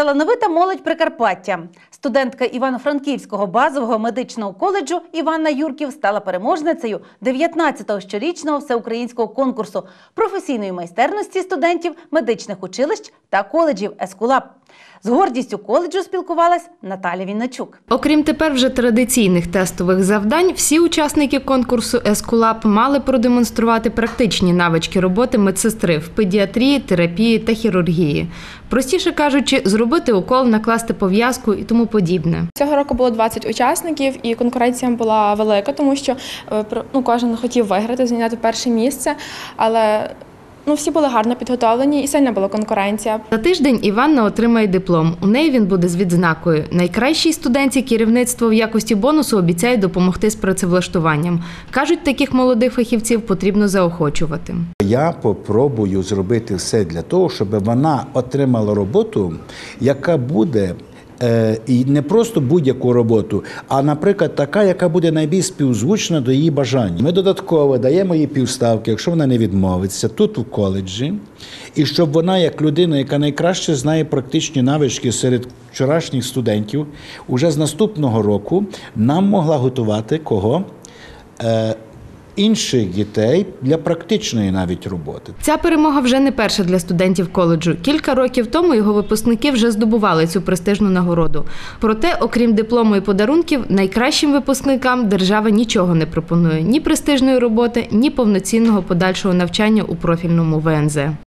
Талановита молодь Прикарпаття. Студентка Івано-Франківського базового медичного коледжу Іванна Юрків стала переможницею 19-го щорічного всеукраїнського конкурсу професійної майстерності студентів медичних училищ та коледжів Ескулап. З гордістю коледжу спілкувалась Наталя Вінничук. Окрім тепер вже традиційних тестових завдань, всі учасники конкурсу Ескулап мали продемонструвати практичні навички роботи медсестри в педіатрії, терапії та хірургії. Простіше кажучи, зробити укол, накласти пов'язку і тому подібне. Цього року було 20 учасників, і конкуренція була велика, тому що е, ну, кожен хотів виграти, зайняти перше місце. Але ну, всі були гарно підготовлені і сильна була конкуренція. За тиждень Іванна отримає диплом. У неї він буде з відзнакою. Найкращій студентці керівництво в якості бонусу обіцяє допомогти з працевлаштуванням. Кажуть, таких молодих фахівців потрібно заохочувати. Я попробую зробити все для того, щоб вона отримала роботу, яка буде. Е, І не просто будь-яку роботу, а, наприклад, така, яка буде найбільш співзвучна до її бажань. Ми додатково даємо їй півставки, якщо вона не відмовиться, тут у коледжі, і щоб вона, як людина, яка найкраще знає практичні навички серед вчорашніх студентів, уже з наступного року нам могла готувати кого? Інших дітей для практичної навіть роботи. Ця перемога вже не перша для студентів коледжу. Кілька років тому його випускники вже здобували цю престижну нагороду. Проте, окрім диплому і подарунків, найкращим випускникам держава нічого не пропонує: ні престижної роботи, ні повноцінного подальшого навчання у профільному ВНЗ.